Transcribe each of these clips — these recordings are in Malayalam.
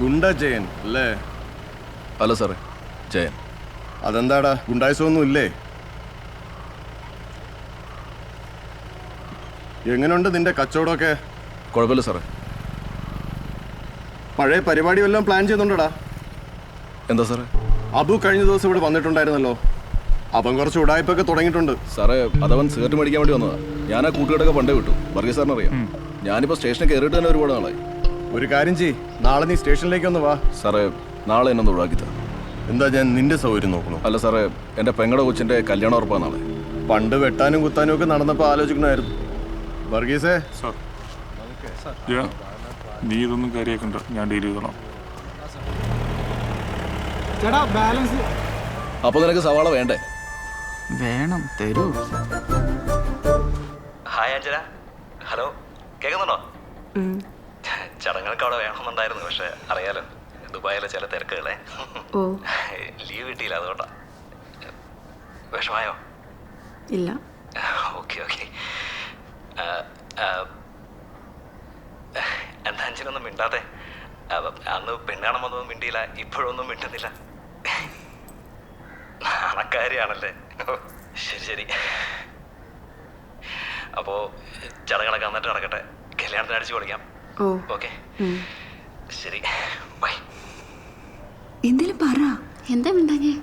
ഗുണ്ട ജയൻ അല്ലേ? അല്ല സാറേ ജയൻ. അതെന്താടാ? ഗുണ്ടായസൊന്നും ഇല്ലേ എങ്ങനെയുണ്ട് നിന്റെ കച്ചവടമൊക്കെ? കുഴപ്പമില്ല സാറേ. പഴയ പരിപാടി വല്ലതും പ്ലാൻ ചെയ്യുന്നുണ്ടടാ? എന്താ സാറേ? അബു കഴിഞ്ഞ ദിവസം ഇവിടെ വന്നിട്ടുണ്ടായിരുന്നല്ലോ. അവൻ കുറച്ച് ഉടായ്പൊക്കെ തുടങ്ങിയിട്ടുണ്ട്. സാറേ അതവൻ സിഗരറ്റ് മേടിക്കാൻ വേണ്ടി വന്നതാ. ഞാൻ ആ കൂട്ടുകാരൊക്കെ പണ്ടേ വിട്ടു. വർഗീസ് സാറിന് അറിയാം ഞാനിപ്പോൾ സ്റ്റേഷനിൽ കയറിയിട്ട് തന്നെ ഒരുപാട് നാളായി. ഒരു കാര്യം ചെയ് നാളെ നീ സ്റ്റേഷനിലേക്ക് ഒന്ന് വാ. സാറേ നാളെ എന്നെ ഒന്ന് ഒഴിവാക്കി താ. എന്താ ഞാൻ നിന്റെ സൗകര്യം നോക്കണം? അല്ല സാറേ എന്റെ പെങ്ങളുടെ കൊച്ചിന്റെ കല്യാണം ഉറപ്പാ നാളെ. പണ്ട് വെട്ടാനും കുത്താനും ഒക്കെ നടന്നപ്പോൾ ആലോചിക്കണമായിരുന്നു. വർഗീസേ? സാർ. ജയ നീ ഇതൊന്നും കാര്യമാക്കണ്ട ഞാൻ ഡീൽ ചെയ്തോളാം. ചേട്ടാ ബാലൻസ് അപ്പോൾ നിനക്ക് സവാള വേണ്ടേ? വേണം തരൂ. ഹായ് അഞ്ജന. ഹലോ കേൾക്കുന്നുണ്ടോ? ചടങ്ങുകൾക്ക് അവിടെ വേണമെന്നുണ്ടായിരുന്നു പക്ഷെ അറിയാലോ ദുബായിലെ ചില തിരക്കുകളെ. ഓ. ലീവ് കിട്ടിയില്ല അതുകൊണ്ടാ. വിഷമായോ ഇല്ല. Okay okay. എന്താ അഞ്ചിനൊന്നും മിണ്ടാതെ അന്ന് പെണ്ണാണം വന്നൊന്നും മിണ്ടിയില്ല ഇപ്പോഴൊന്നും മിണ്ടുന്നില്ല. നാണക്കാരിയാണല്ലേ? ശരി ശരി. അപ്പോ ചടങ്ങുകളൊക്കെ വന്നിട്ട് നടക്കട്ടെ. കല്യാണത്തിന് അടിച്ചു പൊളിക്കാം. ഓക്കെ. ശരി. ബൈ. എന്തേലും പറ. എന്താ മിണ്ടാങ്ങേ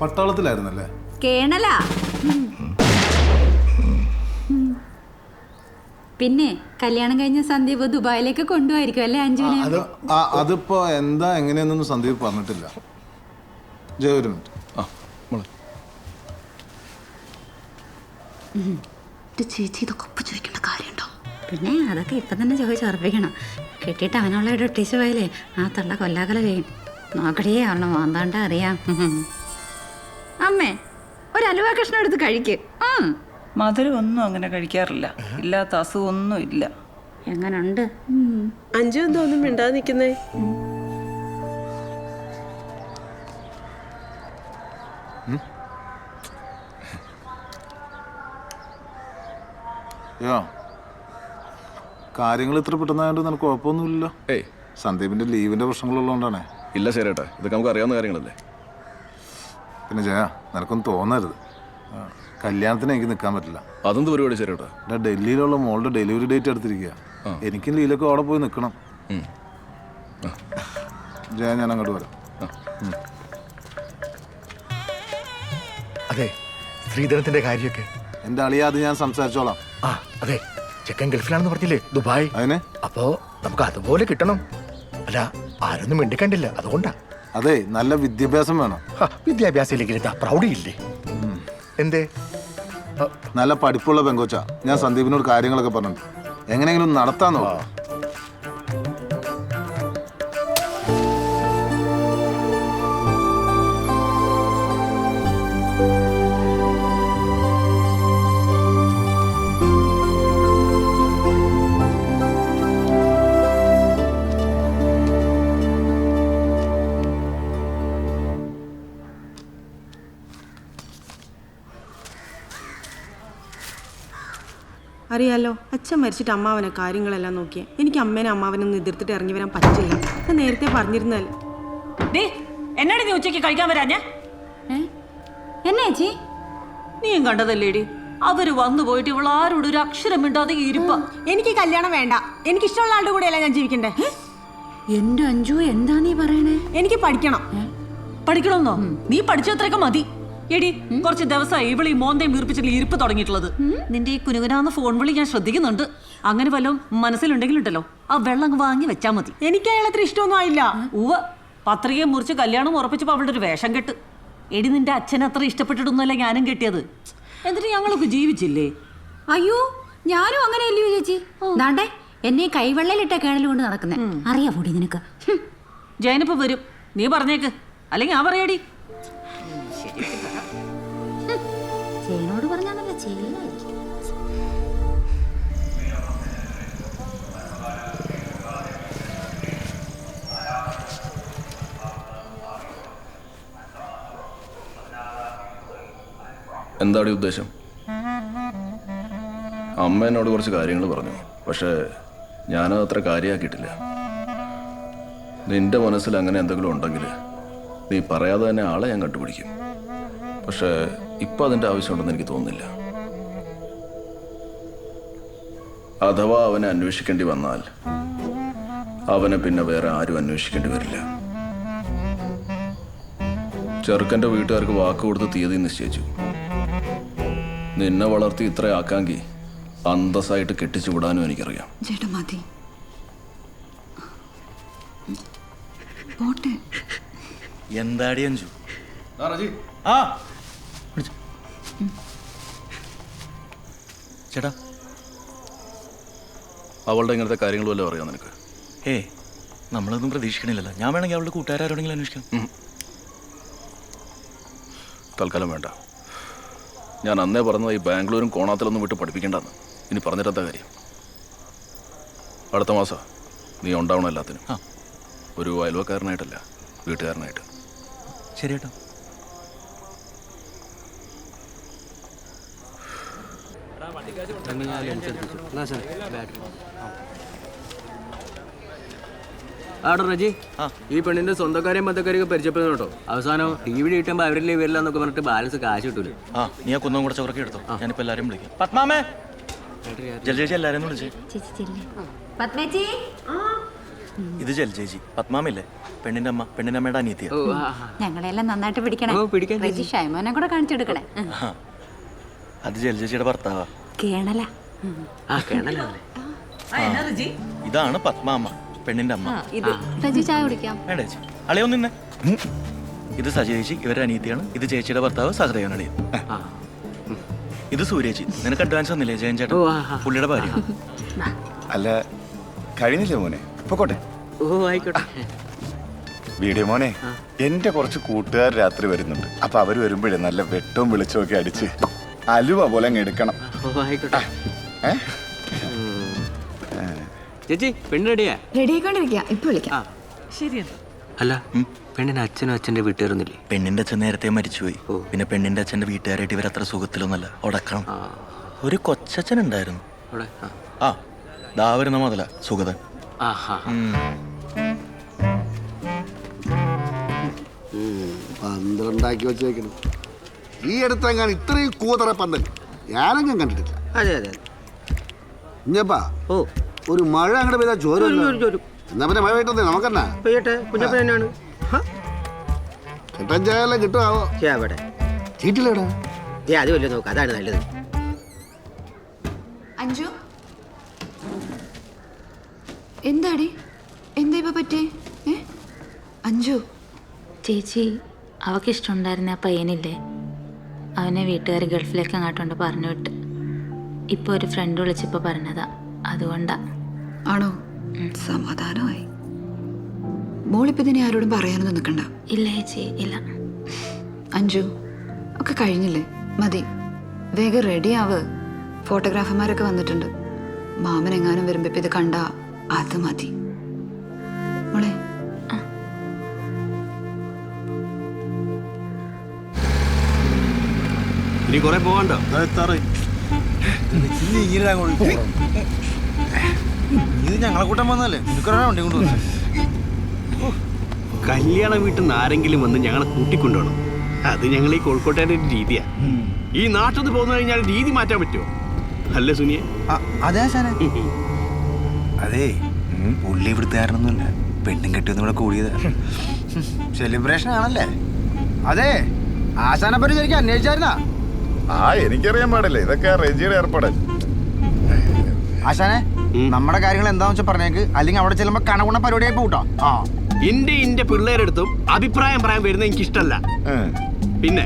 പട്ടാളത്തിലായിരുന്നല്ലേ? കേണലാ. പിന്നെ കല്യാണം കഴിഞ്ഞ സന്ദീപ് ദുബായിലേക്ക് കൊണ്ടുപോയിരിക്കും അല്ലേ അഞ്ജുവിനെ? അത് ആ- അതിപ്പോ എന്താ എങ്ങനെയെന്നൊന്നും സന്ദീപ് പറഞ്ഞിട്ടില്ല. ജയ ഒരു മിനിറ്റ്. ആ മോളെ. ചേച്ചി ഇതൊക്കെ ഒപ്പ് ചോദിക്കേണ്ട കാര്യമുണ്ടോ? പിന്നെ അതൊക്കെ ഇപ്പം തന്നെ ചോദിച്ച് ഉറപ്പിക്കണം. കെട്ടിയിട്ട് അവനുള്ള ഒട്ടീച്ച് പോയാലേ ആ തള്ള കൊല്ലാകല ചെയ്യും. നോക്കടേ അവളെ മാന്താണ്ട അറിയാം. അമ്മേ ഒരു അലുവാ കഷ്ണം എടുത്ത് കഴിക്ക്. ഉം. മധുരം ഒന്നും അങ്ങനെ കഴിക്കാറില്ല. ഇല്ലാത്ത അസുഖമൊന്നും ഇല്ല. എങ്ങനുണ്ട്? അഞ്ചു എന്താ ഒന്നും മിണ്ടാതെ നിൽക്കുന്നേ യോ കാര്യങ്ങൾ ഇത്ര പെട്ടെന്നായതുകൊണ്ട് നിനക്ക് കുഴപ്പമൊന്നുമില്ലല്ലോ. ഏയ്. സന്ദീപിന്റെ ലീവിന്റെ പ്രശ്നങ്ങളുള്ളതുകൊണ്ടാണേ. ഇല്ല ശരി ഇതൊക്കെ നമുക്ക് അറിയാവുന്ന കാര്യങ്ങളല്ലേ? പിന്നെ ജയ നിനക്കൊന്നും തോന്നരുത്. കല്യാണത്തിന് എനിക്ക് നിൽക്കാൻ പറ്റില്ല. അതെന്ത് പരിപാടി ശരിയേട്ടാ എടാ ഡൽഹിയിലുള്ള മോളുടെ ഡെലിവറി ഡേറ്റ് എടുത്തിരിക്കുക എനിക്കും ലീലൊക്കെ അവിടെ പോയി നിൽക്കണം. ജയ ഞാൻ അങ്ങോട്ട് വരാം. അതെ സ്ത്രീധനത്തിന്റെ കാര്യമൊക്കെ. അളിയാ അത് ഞാൻ സംസാരിച്ചോളാം. ആ അതെ ചെക്കൻ ഗൾഫിലാണെന്ന് പറഞ്ഞില്ലേ ദുബായ്? അതിന്? അപ്പോ നമുക്ക് അതുപോലെ കിട്ടണം. അല്ല ആരൊന്നും മിണ്ടിക്കണ്ടില്ല അതുകൊണ്ടാ. അതെ നല്ല വിദ്യാഭ്യാസം വേണം. ഹ, വിദ്യാഭ്യാസം ഇല്ലെങ്കിൽ എന്താ പ്രൗഢിയില്ലേ? എന്തേ? നല്ല പഠിപ്പുള്ള പെങ്കോച്ച. ഞാൻ സന്ദീപിനോട് കാര്യങ്ങളൊക്കെ പറഞ്ഞിട്ടുണ്ട്. എങ്ങനെയെങ്കിലും നടത്താൻ നോക്കാം അറിയാലോ അച്ഛൻ മരിച്ചിട്ട് അമ്മാവനെ കാര്യങ്ങളെല്ലാം നോക്കിയേ. എനിക്ക് അമ്മേനെ അമ്മാവനൊന്നും എതിർത്തിട്ട് ഇറങ്ങി വരാൻ പറ്റില്ല. ഞാൻ നേരത്തെ പറഞ്ഞിരുന്നല്ലോ എന്നോട് എന്നാടി നീ ഉച്ചയ്ക്ക് കഴിക്കാൻ വരാഞ്ഞേ? ഏ? എന്നാ ചേച്ചി? നീയും കണ്ടതല്ലേടി? അവർ വന്നു പോയിട്ട് ഇവൾ ആരോട് ഒരു അക്ഷരം മിണ്ടാതെ ഇരുപ്പ. എനിക്ക് കല്യാണം വേണ്ട. എനിക്ക് ഇഷ്ടമുള്ള ആളുടെ കൂടെയല്ല ഞാൻ ജീവിക്കണ്ടേ? എന്റെ അഞ്ചു എന്താ നീ പറയണേ? എനിക്ക് പഠിക്കണം. പഠിക്കണമെന്നോ? നീ പഠിച്ചത്രയൊക്കെ മതി. എടി കുറച്ച് ദിവസമായി ഇവളീ മോന്തയും വീർപ്പിച്ചിട്ട് ഇരിപ്പ് തുടങ്ങിയിട്ടുള്ളത്. നിന്റെ ഈ കുനുകുനാന്ന് ഫോൺ വിളി ഞാൻ ശ്രദ്ധിക്കുന്നുണ്ട്. അങ്ങനെ വല്ലതും മനസ്സിലുണ്ടെങ്കിലുണ്ടല്ലോ ആ വെള്ളം അങ്ങ് വാങ്ങി വെച്ചാൽ മതി. എനിക്ക് അയാൾ അത്ര ഇഷ്ടമൊന്നും ആയില്ല. ഉവ പത്രികയെ മുറിച്ച് കല്യാണം ഉറപ്പിച്ചപ്പോൾ അവളുടെ ഒരു വേഷം കെട്ട്. എടി നിന്റെ അച്ഛൻ അത്ര ഇഷ്ടപ്പെട്ടിട്ടൊന്നുമല്ല ഞാനും കെട്ടിയത്. എന്നിട്ട് ഞങ്ങളൊക്കെ ജീവിച്ചില്ലേ? അയ്യോ ഞാനും അങ്ങനെയല്ലയോ ചേച്ചി. ദാണ്ടേ എന്നെ കൈവെള്ളയിലിട്ട കേണൽ കൊണ്ട് നടക്കുന്നേ. അറിയാ പൊടി നിനക്ക്. ജയനിപ്പോ വരും. നീ പറഞ്ഞേക്ക്. അല്ലെങ്കിൽ ആ പറയാടി. എന്താണ് ഉദ്ദേശം? അമ്മ എന്നോട് കുറച്ച് കാര്യങ്ങൾ പറഞ്ഞു. പക്ഷേ ഞാനത് അത്ര കാര്യമാക്കിയിട്ടില്ല നിന്റെ മനസ്സിൽ അങ്ങനെ എന്തെങ്കിലും ഉണ്ടെങ്കിൽ നീ പറയാതെ തന്നെ ആളെ ഞാൻ കണ്ടുപിടിക്കും. പക്ഷേ ഇപ്പം അതിന്റെ ആവശ്യമുണ്ടെന്ന് എനിക്ക് തോന്നുന്നില്ല. അഥവാ അവനെ അന്വേഷിക്കേണ്ടി വന്നാൽ അവനെ പിന്നെ വേറെ ആരും അന്വേഷിക്കേണ്ടി വരില്ല. ചെറുക്കന്റെ വീട്ടുകാർക്ക് വാക്ക് കൊടുത്ത് തീയതി നിശ്ചയിച്ചു. നിന്നെ വളർത്തി ഇത്ര ആക്കാങ്കി അന്തസ്സായിട്ട് കെട്ടിച്ചു വിടാനും എനിക്കറിയാം. ചേട്ടാ മതി. പോട്ടെ. എന്താടി അഞ്ചു? ആ ചേട്ടാ. അവളുടെ ഇങ്ങനത്തെ കാര്യങ്ങൾ വല്ലതും അറിയാം നിനക്ക്? ഏ നമ്മളൊന്നും പ്രതീക്ഷിക്കണില്ലല്ലോ. ഞാൻ വേണമെങ്കിൽ അവളുടെ കൂട്ടുകാരോടെങ്കിലും അന്വേഷിക്കാം. തൽക്കാലം വേണ്ട. ഞാൻ അന്നേ പറഞ്ഞത് ഈ ബാംഗ്ലൂരും കോണാത്തിലൊന്നും വിട്ട് പഠിപ്പിക്കേണ്ടെന്ന്. ഇനി പറഞ്ഞിട്ടെന്താ കാര്യം? അടുത്ത മാസം. നീ ഉണ്ടാവണം എല്ലാത്തിനും. ആ. ഒരു അയൽവക്കാരനായിട്ടല്ല വീട്ടുകാരനായിട്ട്. ശരി. കേട്ടോ ആടോ റജി. ഈ പെണ്ണിന്റെ സ്വന്തക്കാരെയും ബന്ധക്കാരെയൊക്കെ പരിചയപ്പെടുന്നു കേട്ടോ. അവസാനം ടി വി കിട്ടുമ്പോ അവരിലെ വരില്ല എന്നൊക്കെ പറഞ്ഞിട്ട് ബാലൻസ് കാശ് കിട്ടൂല. ആ നീ ആ കുന്നം കൂടെ ചോറൊക്കെ എടുത്തോ. ഞാനിപ്പോ എല്ലാരും വിളിക്കാം. പത്മാമേ. ജലജേജി എല്ലാരും വിളിച്ചേ. ഇത് ജലജേജി പത്മാമില്ലേ? പെണ്ണിന്റെ അമ്മ പെണ്ണിന്റെ അമ്മയുടെ അനിയത്തിയ. ഞങ്ങളെല്ലാം നന്നായിട്ട് പിടിക്കണേ. റജി ഷൈമോനെ കൂടെ കാണിച്ചെടുക്കണേ. അത് ജലജേജിയുടെ ഭർത്താവാ. കേണല. ആ കേണല്ലേ ഇതാണ് പത്മാമ്മ പെണ്ണിന്റെ അമ്മ. ഇത് ചായ കുടിക്കാം. വേണ്ട ചേച്ചി. അളിയോ നിന്നെ ഇത് സജേച്ചി ഇവരുടെ അനിയത്തിയാണ് ഇത് ചേച്ചിയുടെ ഭർത്താവ് സഹദേവൻ അളിയൻ. ഇത് സൂര്യേച്ചി നിനക്ക് അഡ്വാൻസ് ഒന്നില്ലേ ജയൻ ചേട്ടൻ. പുള്ളിയുടെ ഭാര്യ. അല്ല കഴിഞ്ഞില്ലേ മോനെ? പൊക്കോട്ടെ. ഓ ആയിക്കോട്ടെ. വീഡിയോ മോനെ എന്റെ കുറച്ച് കൂട്ടുകാർ രാത്രി വരുന്നുണ്ട്. അപ്പൊ അവർ വരുമ്പോഴേ നല്ല വെട്ടവും വെളിച്ചവും ഒക്കെ അടിച്ച് അലുവ പോലെ അങ്ങ് എടുക്കണം. ഓ ആയിക്കോട്ടെ. ഏ? ചേച്ചി പെണ്ണ് റെഡിയാ റെഡി ആയിക്കൊണ്ടിരിക്കുക ഇപ്പൊ വിളിക്കാം. ആ. ശരിയാണ് അല്ല പെണ്ണിന്റെ അച്ഛനും അച്ഛന്റെ വീട്ടുകാരൊന്നുമില്ലേ? പെണ്ണിന്റെ അച്ഛൻ നേരത്തെ മരിച്ചുപോയി പിന്നെ പെണ്ണിന്റെ അച്ഛന്റെ വീട്ടുകാരായിട്ട് ഇവർ അത്ര സുഖത്തിലൊന്നല്ല ഉടക്കണം ഒരു കൊച്ചച്ഛൻ ഉണ്ടായിരുന്നു. ആ. ദാ വരുന്ന മുതല സുഗതൻ. പന്ത്രണ്ടാക്കി വെച്ചേക്കണം ഈ അടുത്തെങ്ങാൻ ഇത്രയും കൂതറ പന്തൽ. ഞാനെങ്ങും കണ്ടിട്ടില്ല. അതെ അതെ. ഇഞ്ഞപ്പാ. ഓ. ഒരു മഴ അങ്ങോട്ട് പെയ്താൽ ചോര ചോരും. എന്നാ പിന്നെ മഴ പെയ്യട്ടെ നമുക്കെന്നാ? പെയ്യട്ടെ കുഞ്ഞപ്പൻ തന്നെയാണ്. കിട്ടാൻ ചായല്ലാം കിട്ടുമാവോ അവിടെ. ചീറ്റില്ലേടാ ഏ അത് വല്ല നോക്ക്. അതാണ് നല്ലത്. അഞ്ജു? എന്താടി? എന്താ ഇപ്പൊ പറ്റേ ഏ? അഞ്ജു? ചേച്ചി അവക്ക് ഇഷ്ടമുണ്ടായിരുന്ന ആ പയ്യനില്ലേ? അവനെ വീട്ടുകാർ ഗൾഫിലേക്ക് അങ്ങോട്ടുണ്ട് പറഞ്ഞു വിട്ട്. ഇപ്പോൾ ഒരു ഫ്രണ്ട് വിളിച്ചപ്പോൾ പറഞ്ഞതാ. അതുകൊണ്ടാ. ആണോ? സമാധാനമായി. മോളിപ്പോ ഇതിനെ ആരോടും പറയാനൊന്നും നിൽക്കണ്ട. ഇല്ല ചേച്ചി ഇല്ല. അഞ്ജു ഒക്കെ കഴിഞ്ഞില്ലേ? മതി. വേഗം റെഡി ആവ്. ഫോട്ടോഗ്രാഫർമാരൊക്കെ വന്നിട്ടുണ്ട്. മാമൻ എങ്ങാനും വരുമ്പോ ഇപ്പൊ ഇത് കണ്ട അത് മതി. മോളെ. ഇനി കുറെ പോകണ്ടോ ഇത് ഞങ്ങളെ കൂട്ടം വന്നല്ലേ നിനക്കൊരാ വണ്ടി കൊണ്ടുവന്നു? കല്യാണ വീട്ടിൽ നിന്ന് ആരെങ്കിലും വന്ന് ഞങ്ങളെ കൂട്ടിക്കൊണ്ടുപോകണം. അത് ഞങ്ങൾ ഈ കോഴിക്കോട്ടേന്റെ ഒരു രീതിയാ. ഈ നാട്ടിൽ നിന്ന് പോകുന്ന കഴിഞ്ഞാൽ രീതി മാറ്റാൻ പറ്റുമോ? അല്ലേ സുനിയെ? അതെ ആശാനെ. അതെ പുള്ളി ഇവിടുത്തുകാരനൊന്നുമില്ല പെണ്ണും കെട്ടിയൊന്നും ഇവിടെ കൂടിയത്. സെലിബ്രേഷൻ ആണല്ലേ? അതെ ആശാനെ പറ്റി ശരിക്കും അന്വേഷിച്ചായിരുന്നാ? ആ എനിക്കറിയാൻ പാടില്ല. ഇതൊക്കെ റെജിയുടെ ഏർപ്പാട്. ആശാനെ നമ്മുടെ കാര്യങ്ങൾ എന്താന്ന് വെച്ചാൽ പറഞ്ഞേക്ക്. അല്ലെങ്കിൽ അവിടെ ചെല്ലുമ്പോ കണകുണ പരിപാടിയായി പോട്ടോ ആ. എന്റെ ഇന്റെ പിള്ളേരെടുത്തും അഭിപ്രായം പറയാൻ വരുന്ന എനിക്ക് ഇഷ്ടമല്ല പിന്നെ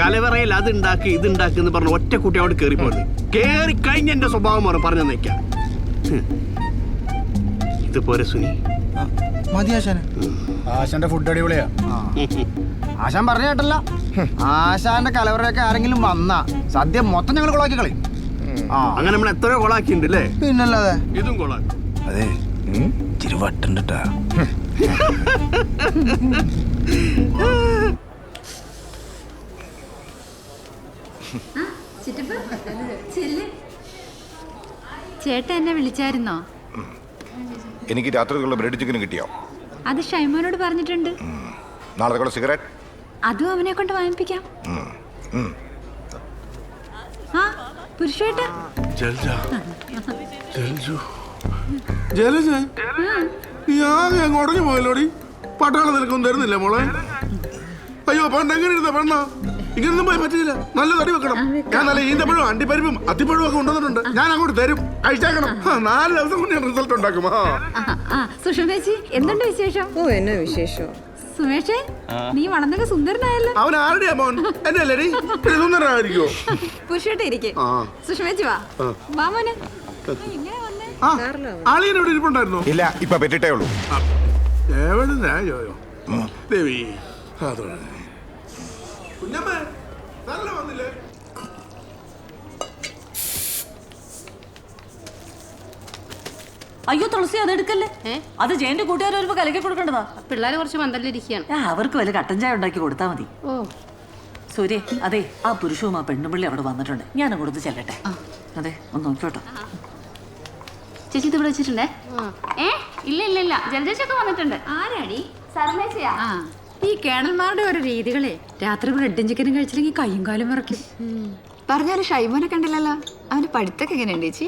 കലവറയിൽ അത് ഉണ്ടാക്കി ഇത് ഉണ്ടാക്കി എന്ന് പറഞ്ഞ ഒറ്റ കുട്ടി അവിടെ കയറി പോയത് കയറി കഴിഞ്ഞ എന്റെ സ്വഭാവം മാറും പറഞ്ഞു നിൽക്കാം ഇതുപോലെ സുനി. മതി ആശാനെ. ആശാന്റെ ഫുഡ് അടിപൊളിയാ. ആശാൻ പറഞ്ഞ കേട്ടല്ല. ആശാന്റെ കലവറയൊക്കെ ആരെങ്കിലും വന്നാ സദ്യ മൊത്തം ഞങ്ങൾ കൊളാക്കി കളയും. അങ്ങനെ നമ്മൾ എത്രയോ കൊളാക്കിണ്ട് അല്ലേ പിന്നല്ലാതെ. ഇതും കൊളാക്കി. അതെ ഇച്ചിരി വട്ടുണ്ടാ ചേട്ടൻ എന്നെ വിളിച്ചായിരുന്നോ? എനിക്ക് രാത്രിക്കുള്ള ബ്രെഡ് ചിക്കൻ കിട്ടിയോ? അത് ഷൈമോനോട് പറഞ്ഞിട്ടുണ്ട്. നാളെ സിഗരറ്റ്? അതും അവനെ കൊണ്ട് വാങ്ങിപ്പിക്കാം. പുരുഷേട്ട ജലജ. ജലജു. ജലജ. നീ ആകെ അങ്ങ് ഉടഞ്ഞു പോയല്ലോടി? പട്ടാളം നിനക്കൊന്നും തരുന്നില്ല മോളെ. അയ്യോ പണ്ട് എങ്ങനെ ഇരുന്ന? പെണ്ണ ഇങ്ങനൊന്നും പോയി പറ്റില്ല നല്ല തടി വെക്കണം. ഞാൻ നല്ല ഈന്തപ്പഴവും അണ്ടിപ്പരിപ്പും അത്തിപ്പഴവും ഒക്കെ കൊണ്ടുവന്നിട്ടുണ്ട്. ഞാൻ അങ്ങോട്ട് തരും. കഴിച്ചേക്കണം നാല് ദിവസം കൊണ്ട് ഞാൻ റിസൾട്ട് ഉണ്ടാക്കും. ആ. ആ സുഷമേച്ചി എന്തുണ്ട് വിശേഷം? ഓ എന്നാ വിശേഷം? സുമേഷേ നീ വളർന്നൊക്കെ സുന്ദരനായല്ലോ. അവൻ ആരുടെ മോൻ? എന്റെ അല്ലേടി സുന്ദരനായിരിക്കോ പുരുഷേട്ട ഇരിക്കെ സുഷമേച്ചി വാ. വാ മോനെ. ആ. ഇവിടെ ഇരിപ്പുണ്ടായിരുന്നോ? ഇല്ല ഇപ്പൊ പെറ്റിട്ടേ ഉള്ളൂ. ദേവി അതോടെ കുഞ്ഞമ്മേ നല്ല വന്നില്ലേ? അയ്യോ തുളസി അത് എടുക്കല്ലേ അത് ജയന്റെ കൂട്ടുകാർ വരുമ്പോ കലക്കി കൊടുക്കേണ്ടതാ. പിള്ളേർ കുറച്ച് മന്ദലിരിക്കുകയാണ്. അവർക്ക് വല്ല കട്ടൻ ചായ ഉണ്ടാക്കി കൊടുത്താൽ മതി. ഓ. സൂര്യ അതെ ആ പുരുഷവും ആ പെണ്ണുപിള്ളി അവിടെ വന്നിട്ടുണ്ട്. ഞാൻ അങ്ങോട്ട് ചെല്ലട്ടെ. അതെ ഒന്ന് നോക്കിയോട്ടോ ചേച്ചി ഇത് ഇവിടെ വെച്ചിട്ടുണ്ടേ? ഏ? ഇല്ല ഇല്ല ഇല്ല. ജലജേച്ചൊക്കെ വന്നിട്ടുണ്ട്. ആരാടി? സർമേശയാ ഈ കേണൽമാരുടെ ഓരോ രീതികളെ രാത്രി ബ്രെഡ് ചിക്കനും കഴിച്ചില്ലെങ്കിൽ കയ്യും കാലും വിറക്കും പറഞ്ഞാലും ഷൈമോനെ കണ്ടില്ലല്ലോ? അവന് പഠിത്തൊക്കെ എങ്ങനെയുണ്ട് ചേച്ചി?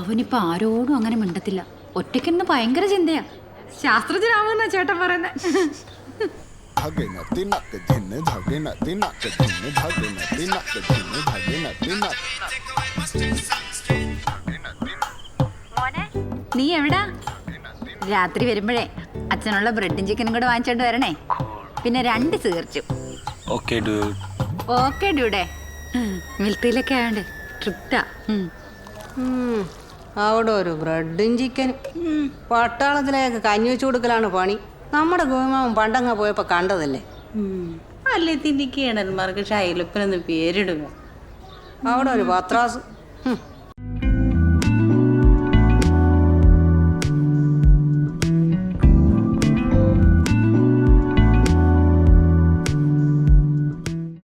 അവനിപ്പോ ആരോടും അങ്ങനെ മിണ്ടത്തില്ല. ഒറ്റയ്ക്കെന്ന് ഭയങ്കര ചിന്തയാ ശാസ്ത്രജ്ഞനാവുന്ന ചേട്ടൻ പറയുന്നത് धागे न तिनक धिन धागे न तिनक धिन धागे न तिनक धिन धागे न तिनक നീ എവിടാ രാത്രി വരുമ്പോഴേ അച്ഛനുള്ള ബ്രെഡും ചിക്കനും കൂടെ വാങ്ങിച്ചോണ്ട് വരണേ പിന്നെ രണ്ട് സീർച്ചു ഓക്കെ ഓക്കെ ഡ്യൂടെ മിൽത്തിയിലൊക്കെ ആയോണ്ട് ട്രിപ്റ്റാ അവിടെ ഒരു ബ്രെഡും ചിക്കനും പട്ടാളത്തിലേക്ക് കഞ്ഞി വെച്ചു കൊടുക്കലാണ് പണി. നമ്മുടെ ഗോമാവൻ പണ്ടങ്ങ പോയപ്പോ കണ്ടതല്ലേ? അല്ലേ തിന്നിക്കണന്മാർക്ക് കിണന്മാർക്ക് ഷൈലപ്പനെന്ന് പേരിടുക. അവിടെ ഒരു പത്രാസ്.